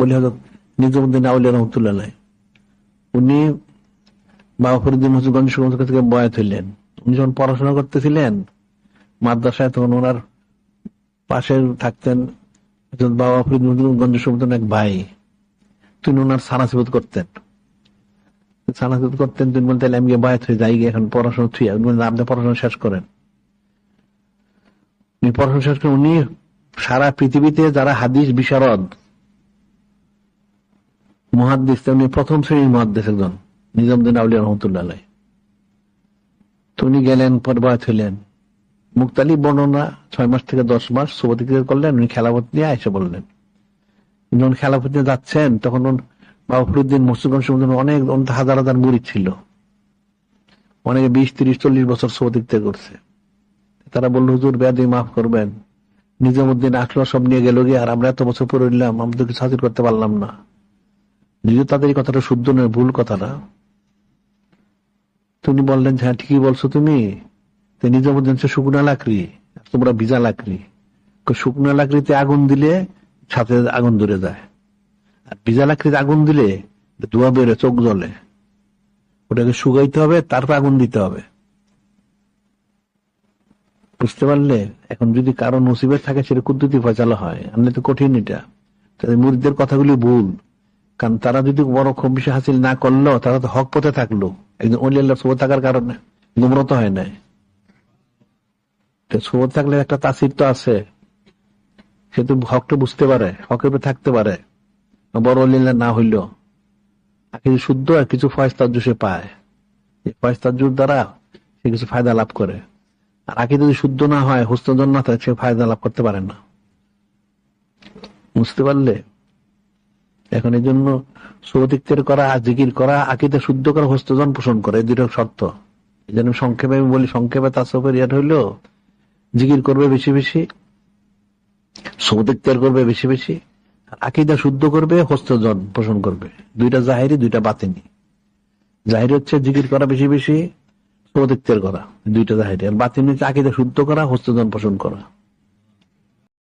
হজরত নিজামুদ্দিন আউলিয়া রহমতুল্লাহ উনি বাবা ফরিদ্দিন থেকে বয়াত হইলেন। উনি যখন পড়াশোনা করতেছিলেন মাদ্রাসায় তখন ওনার পাশে থাকতেন বাবা এক ভাই। তিনি ওনার সানাসিবত করতেন। করতেন তিনি বলতেন আমি গিয়ে হয়ে যাই এখন পড়াশোনা থুই। উনি বললেন, আপনি পড়াশোনা শেষ করেন। উনি পড়াশোনা শেষ করেন উনি সারা পৃথিবীতে যারা হাদিস বিশারদ মহাদ্দিস উনি প্রথম শ্রেণির মহাদ্দিস একজন নিজামুদ্দিন আউলিয়া রহমতুল্লাহ। তো উনি গেলেন পরবায়ত হইলেন। মুক্তালি বর্ণনা ছয় মাস থেকে দশ মাস সুবতিক্রিয়া করলেন, উনি খেলাফত নিয়ে এসে বললেন। যখন খেলাফত নিয়ে যাচ্ছেন, তখন বাবা ফরিদ্দিন মসজিদগঞ্জ সমুদ্র অনেক হাজার হাজার মুড়ি ছিল। অনেকে বিশ, তিরিশ, চল্লিশ বছর সুবতিক্রিয়া করছে। তারা বলল, হুজুর বেয়াদি মাফ করবেন। নিজামুদ্দিন আসলো, সব নিয়ে গেল গিয়ে, আর আমরা এত বছর পরে রইলাম, আমরা তো কিছু হাজির করতে পারলাম না। যদিও তাদের কথাটা শুদ্ধ নয়, ভুল কথাটা। তুমি বললেন হ্যাঁ ঠিকই বলছো তুমি। নিজামুদ্দিন হচ্ছে শুকনা লাকড়ি, তোমরা ভিজা লাকড়ি। শুকনা লাকড়িতে আগুন দিলে সাথে আগুন ধরে যায়। আর ভিজা লাকড়িতে আগুন দিলে ধোয়া বেরো চোখ জ্বলে। ওটাকে শুকাইতে হবে, তারপর আগুন দিতে হবে। বুঝতে পারলে, এখন যদি কারও নসিবের থাকে, সেটা কুদ্দুতি ফয়সালা হয়। আমলে তো কঠিন এটা। তাদের মুরিদদের কথাগুলি ভুল। কারণ তারা যদি বড় খুব বেশি হাসিল না করল, তারা তো হক পথে থাকল। একজন অলি আল্লাহ সুবত থাকার কারণে। গুমরত হয় নাই। সুবত থাকলে একটা তাসির তো আছে। সে তো হকটা বুঝতে পারে, হকের থাকতে পারে। বড় অলি না হইলেও। আর কিছু শুদ্ধ আর কিছু ফয়স্তার্য সে পায়। এই ফয়স্তার্যুর দ্বারা সে কিছু ফায়দা লাভ করে। আর আগে যদি শুদ্ধ না হয় হস্তজন না থাকে সে ফায়দা লাভ করতে পারে না। বুঝতে পারলে? এখন এই জন্য সুবতিক্তের করা, জিকির করা, আকিদে শুদ্ধ করা হস্তজন পোষণ করে দুটো শর্ত। এই জন্য সংক্ষেপে আমি বলি, সংক্ষেপে তাসফের ইয়ার হইল, জিকির করবে বেশি বেশি সুবতিক্তের করবে বেশি বেশি আকিদা শুদ্ধ করবে হস্তজন পোষণ করবে। দুইটা জাহেরি, দুইটা বাতিনি। জাহির হচ্ছে জিকির করা বেশি বেশি সুবতিক্তের করা, দুইটা জাহেরি। আর বাতিনি হচ্ছে আকিদা শুদ্ধ করা হস্তজন পোষণ করা।